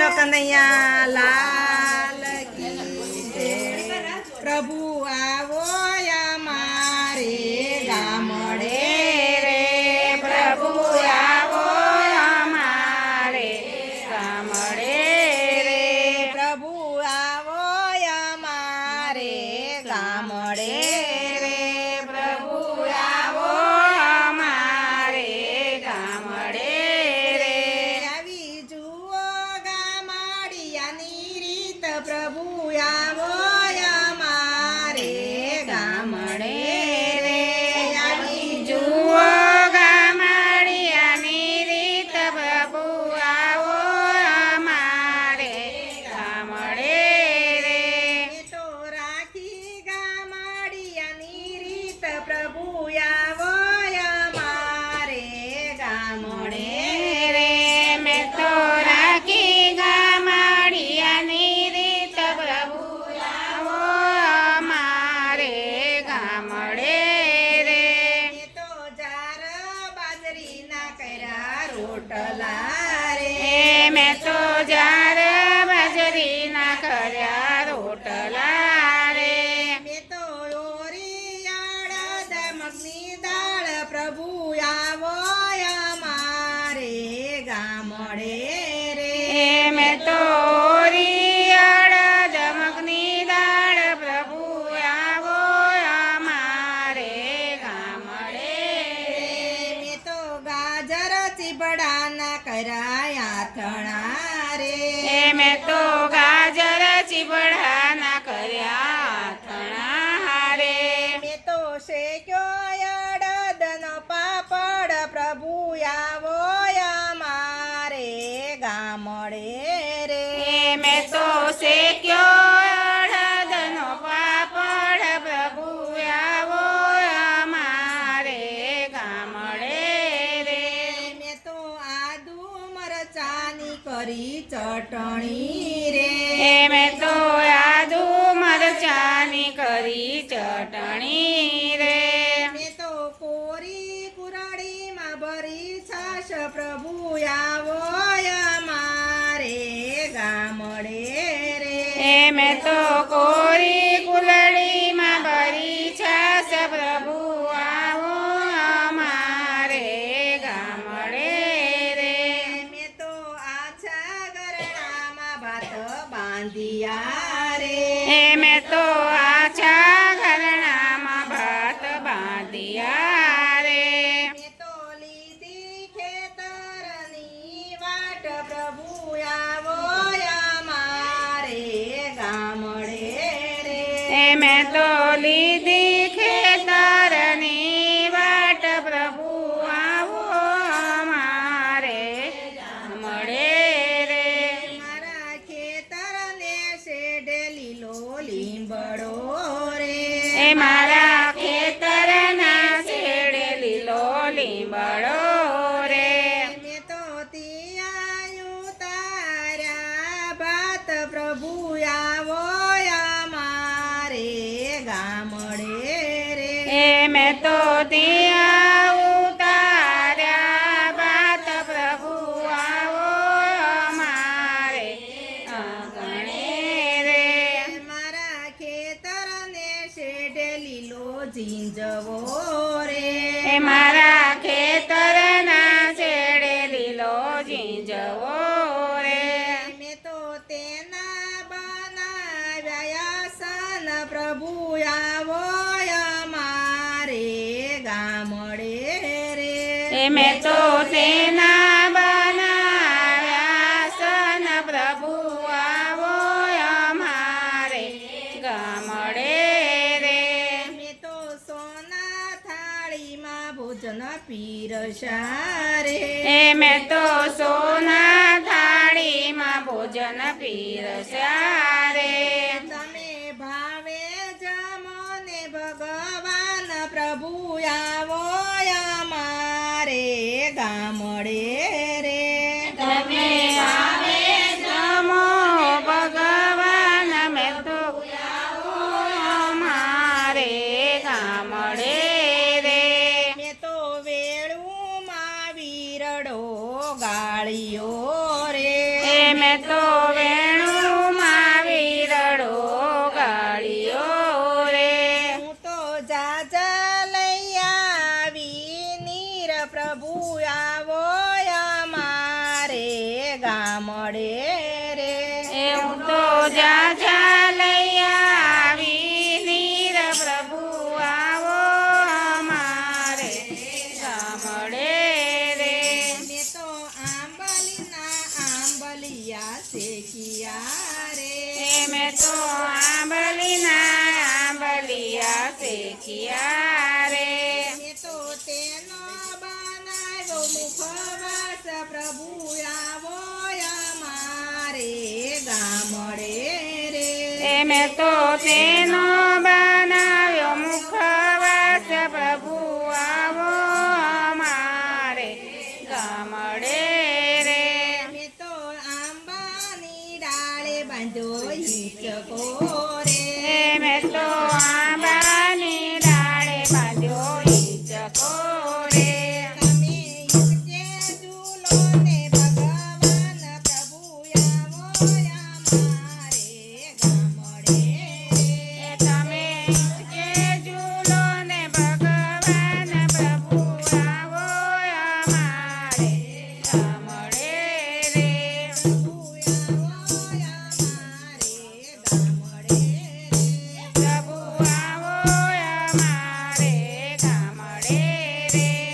કૃષ્ણ કનૈયા લાલ રોટલા મેં તો જાર બાજરી કર્યા રોટલા રે. મેં તો ઓરિયાળ દાળ પ્રભુ આવો ગામડે મેં તો बड़ा કરાયા થણા પડે રે. એ મેં તો કોરી કુલડીમાં ભરી છાસ પ્રભુ આવો અમારે ગામડે રે. મેં તો આછા ગરડામાં ભાત બાંધિયા રે. એ મેં તો આછા ગરડામાં ભાત બાંધિયા પ્રભુ આવો એ મારા ખેતરના છેડે લીલો જીંજવો રે. મેં તો તેના બનાવ્યા સન પ્રભુ આવો અમારે ગામડે રે. મેં તો તેના પીર સારે એ મેં તો સોના થાળીમાં ભોજન પીર સારે તમે ભાવે જમો ને ભગવાન પ્રભુ આ જા જા લઈ આવી નીર પ્રભુ આવો અમારે ગામડે રે મેં તો આંબલીના આંબલિયા શેકિયા રે. મેં તો આંબલીના આંબલિયા શેકિયા રે. એ મેં તો તેનો બનાવ્યો મુખવાસ પ્રભુ આવો અમારે ગામડે રે. મેં તો આંબાની ડાળે બાંધો હિચકો રે. મેં તો આંબાની ડાળે બાંધ્યો ઈચકો રે. તમે હિચકે ઝૂલો See.